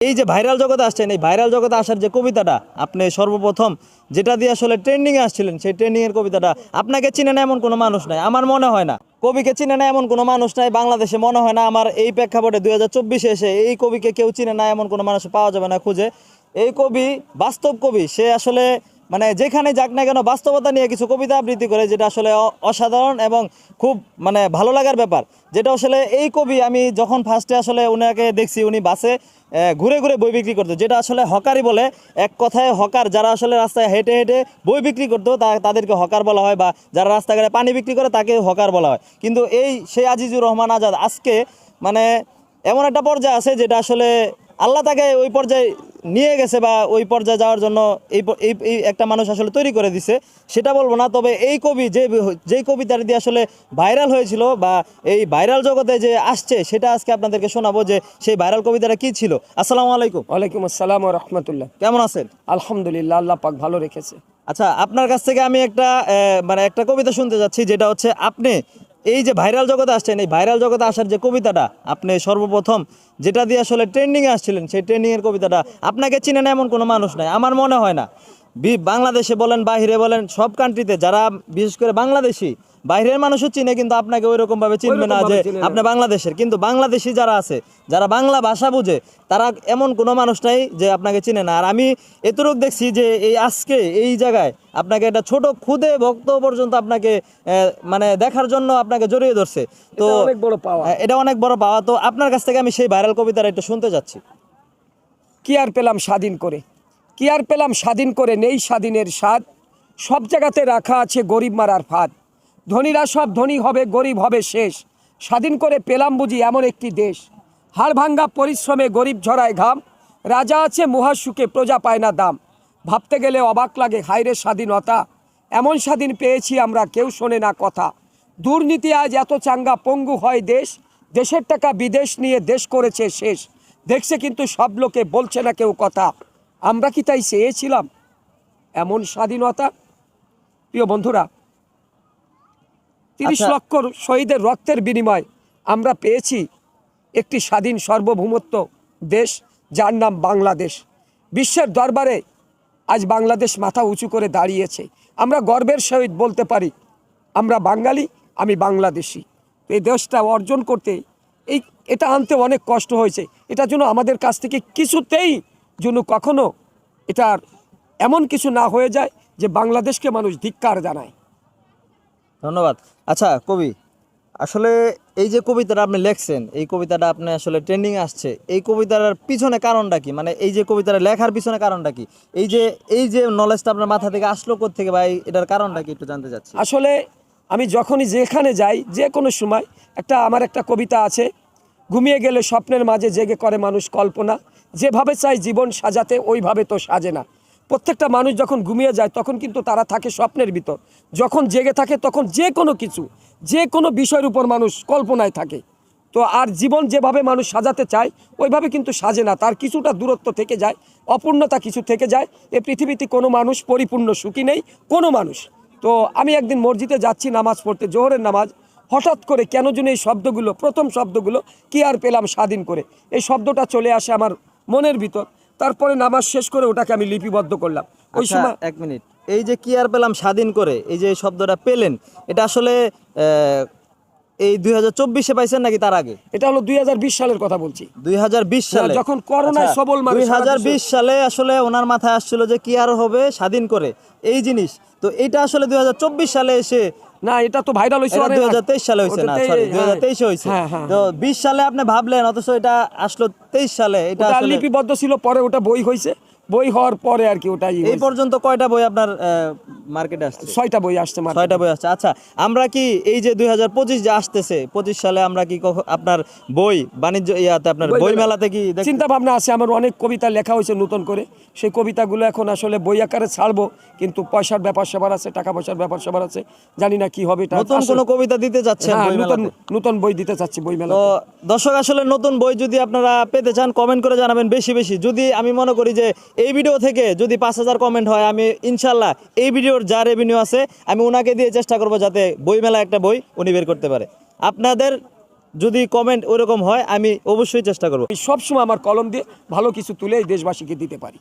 এই যে ভাইরাল জগতে আসছেন, এই ভাইরাল জগতে আসার যে কবিতাটা, আপনি সর্বপ্রথম যেটা দিয়ে আসলে ট্রেন্ডিংয়ে আসছিলেন, সেই ট্রেন্ডিংয়ের কবিতাটা, আপনাকে চিনে না এমন কোনো মানুষ নাই। আমার মনে হয় না। কবিকে চিনে না এমন কোনো মানুষ নাই, বাংলাদেশে মনে হয় না আমার এই প্রেক্ষাপটে দুই হাজার চব্বিশে এসে এই কবিকে কেউ চিনে না এমন কোনো মানুষ পাওয়া যাবে না খুঁজে। এই কবি বাস্তব কবি, সে আসলে মানে যেখানে যাক না কেন বাস্তবতা নিয়ে কিছু কবিতা আবৃত্তি করে, যেটা আসলে অসাধারণ এবং খুব মানে ভালো লাগার ব্যাপার। যেটা আসলে এই কবি আমি যখন ফার্স্টে আসলে উনাকে দেখছি, উনি বাসে ঘুরে ঘুরে বই বিক্রি করতো। যেটা আসলে হকারই বলে, এক কথায় হকার যারা আসলে রাস্তায় হেঁটে হেঁটে বই বিক্রি করতো, তা- তাদেরকে হকার বলা হয় বা যারা রাস্তাঘাটে পানি বিক্রি করে, তাকে হকার বলা হয়। কিন্তু এই সেই আজিজুর রহমান আজাদ আজকে মানে এমন একটা পর্যায়ে আছে, যেটা আসলে আল্লাহ তাকে ওই পর্যায়ে নিয়ে গেছে বা ওই পর্যায়ে যাওয়ার জন্য এই এই একটা মানুষ আসলে তৈরি করে দিছে। সেটা বলব না তবে এই কবি যে যেই কবিতার দিয়ে আসলে ভাইরাল হয়েছিল বা এই ভাইরাল জগতে যে আসছে সেটা আজকে আপনাদেরকে শোনাবো যে সেই ভাইরাল কবিতাটা কি ছিল। আসসালামু আলাইকুম। ওয়ালাইকুম আসসালাম রহমতুল্লাহ। কেমন আছেন? আলহামদুলিল্লাহ আল্লাহ পাক ভালো রেখেছে। আচ্ছা আপনার কাছ থেকে আমি একটা আহ, মানে একটা কবিতা শুনতে যাচ্ছি যেটা হচ্ছে আপনি এই যে ভাইরাল জগতে আসছেন, এই ভাইরাল জগতে আসার যে কবিতাটা, আপনি সর্বপ্রথম যেটা দিয়ে আসলে ট্রেন্ডিংয়ে আসছিলেন, সেই ট্রেন্ডিংয়ের কবিতাটা, আপনাকে চিনে না এমন কোনো মানুষ নাই, আমার মনে হয় না। বাংলাদেশে বলেন বাহিরে বলেন সব কান্ট্রিতে যারা বিশেষ করে বাংলাদেশি বাইরের মানুষও চিনে কিন্তু আপনাকে ওই রকম ভাবে চিনবে না যে আপনি বাংলাদেশের। কিন্তু বাংলাদেশি যারা আছে যারা বাংলা ভাষা বুঝে তারা এমন কোনো মানুষ নাই যে আপনাকে চিনে না। আর আমি এতটুক দেখছি যে এই আজকে এই জায়গায় আপনাকে একটা ছোট খুদে ভক্ত পর্যন্ত আপনাকে মানে দেখার জন্য আপনাকে জড়িয়ে ধরছে। তো এটা অনেক বড় পাওয়া। এটা অনেক বড় পাওয়া। তো আপনার কাছ থেকে আমি সেই ভাইরাল কবিতাটা একটু শুনতে যাচ্ছি কি আর পেলাম স্বাধীন করে? কি আর পেলাম স্বাধীন করে নেই স্বাধীনের স্বাদ? সব জায়গাতে রাখা আছে গরিব মারার ফাঁদ। ধনীরা সব ধনী হবে, গরিব হবে শেষ। স্বাধীন করে পেলাম বুঝি এমন একটি দেশ। হাড় ভাঙ্গা পরিশ্রমে গরিব ঝরায় ঘাম। রাজা আছে মহাসুখে, প্রজা পায় না দাম। ভাবতে গেলে অবাক লাগে হাইরে স্বাধীনতা। এমন স্বাধীন পেয়েছি আমরা, কেউ শোনে না কথা। দুর্নীতি আজ এত চাঙ্গা পঙ্গু হয় দেশ। দেশের টাকা বিদেশ নিয়ে দেশ করেছে শেষ। দেখছে কিন্তু সব লোকে বলছে না কেউ কথা। আমরা কি তাই চেয়েছিলাম? এমন স্বাধীনতা? প্রিয় বন্ধুরা তিরিশ আচ্ছা। লক্ষ শহীদের রক্তের বিনিময় আমরা পেয়েছি একটি স্বাধীন সার্বভৌমত্ব দেশ যার নাম বাংলাদেশ। বিশ্বের দরবারে আজ বাংলাদেশ মাথা উঁচু করে দাঁড়িয়েছে। আমরা গর্বের সহিত বলতে পারি আমরা বাঙালি আমি বাংলাদেশি। এই দেশটা অর্জন করতে এই এটা আনতে অনেক কষ্ট হয়েছে। এটার জন্য আমাদের কাছ থেকে কিছুতেই যেন কখনো এটার এমন কিছু না হয়ে যায় যে বাংলাদেশকে মানুষ ধিক্কার জানায়। ধন্যবাদ। আচ্ছা কবি আসলে এই যে কবিতাটা আপনি লেখছেন এই কবিতাটা আপনি আসলে ট্রেন্ডিং আসছে এই কবিতার পিছনে কারণটা কি? মানে এই যে কবিতাটা লেখার পিছনে কারণটা কি? এই যে এই যে নলেজটা আপনার মাথা থেকে আসলো থেকে ভাই এটার কারণটা কি একটু জানতে চাচ্ছি? আসলে আমি যখনই যেখানে যাই যে কোনো সময় একটা আমার একটা কবিতা আছে ঘুমিয়ে গেলে স্বপ্নের মাঝে জেগে করে মানুষ কল্পনা যেভাবে চাই জীবন সাজাতে, ওইভাবে তো সাজে না। প্রত্যেকটা মানুষ যখন ঘুমিয়ে যায়, তখন কিন্তু তারা থাকে স্বপ্নের ভিতর। যখন জেগে থাকে, তখন যে কোনো কিছু, যে কোনো বিষয়ের উপর মানুষ কল্পনায় থাকে। তো আর জীবন যেভাবে মানুষ সাজাতে চায়, ওইভাবে কিন্তু সাজে না। তার কিছুটা দূরত্ব থেকে যায়, অপূর্ণতা কিছু থেকে যায়। এ পৃথিবীতে কোনো মানুষ পরিপূর্ণ সুখী নেই, কোনো মানুষ। তো আমি একদিন মসজিদে যাচ্ছি, নামাজ পড়তে, জোহরের নামাজ। হঠাৎ করে কেন যেন এই শব্দগুলো, প্রথম শব্দগুলো কি আর পেলাম স্বাধীন করে? এই শব্দটা চলে আসে আমার মনের ভিতর। তারপরে নামাজ শেষ করে ওটাকে আমি লিপিবদ্ধ করলাম। ওই আচ্ছা, সময় এক মিনিট। এই যে কি আর পেলাম স্বাধীন করে এই যে শব্দটা পেলেন এটা আসলে এই দুই হাজার চব্বিশে পাইছেন নাকি তার আগে? এটা হলো দুই হাজার বিশ সালের কথা বলছি। দুই হাজার বিশ সালে। যখন করোনায় আচ্ছা, সবল দুই হাজার বিশ সালে আসলে ওনার মাথায় আসছিল যে কি আর হবে স্বাধীন করে। এই জিনিস। তো এটা আসলে দুই হাজার চব্বিশ সালে এসে না এটা তো ভাইরাল হয়েছে এটা দুই হাজার তেইশ সালে না সরি হ্যাঁ, হ্যাঁ, হ্যাঁ। তো বিশ সালে আপনি ভাবলেন অথচ এটা আসলো তেইশ সালে এটা লিপিবদ্ধ ছিল পরে ওটা বই হয়েছে বই হওয়ার পরে আর কি ওটা ই এই পর্যন্ত কয়টা বই আপনার মার্কেটে আসছে? ছয়টা বই আসছে ছয়টা বই আসছে। আচ্ছা আমরা কি এই যে দুই হাজার পঁচিশ যে আসতেছে পঁচিশ সালে আমরা কি আপনার বই বাণিজ্য ইয়াতে আপনার বই মেলাতে কি চিন্তা ভাবনা আছে আমার অনেক কবিতা লেখা হয়েছে নতুন করে। সেই কবিতাগুলো এখন আসলে বই আকারে ছাড়বো কিন্তু পয়সার ব্যাপার স্যাপার আছে টাকা পয়সার ব্যাপার স্যাপার আছে জানি না কি হবে নতুন কোনো কবিতা দিতে যাচ্ছেন হ্যাঁ, নতুন নতুন বই দিতে চাচ্ছি বই মেলা তো দর্শক আসলে নতুন বই যদি আপনারা পেতে চান কমেন্ট করে জানাবেন বেশি বেশি। যদি আমি মনে করি যে এই ভিডিও থেকে যদি পাঁচ হাজার কমেন্ট হয়, আমি ইনশাল্লাহ এই ভিডিওর যা রেভিনিউ আছে, আমি ওনাকে দিয়ে চেষ্টা করব যাতে বই মেলা একটা বই উনি বের করতে পারে। আপনাদের যদি কমেন্ট ওরকম হয়, আমি অবশ্যই চেষ্টা করব। সবসময় আমার কলম দিয়ে ভালো কিছু তুলে দেশবাসীকে দিতে পারি।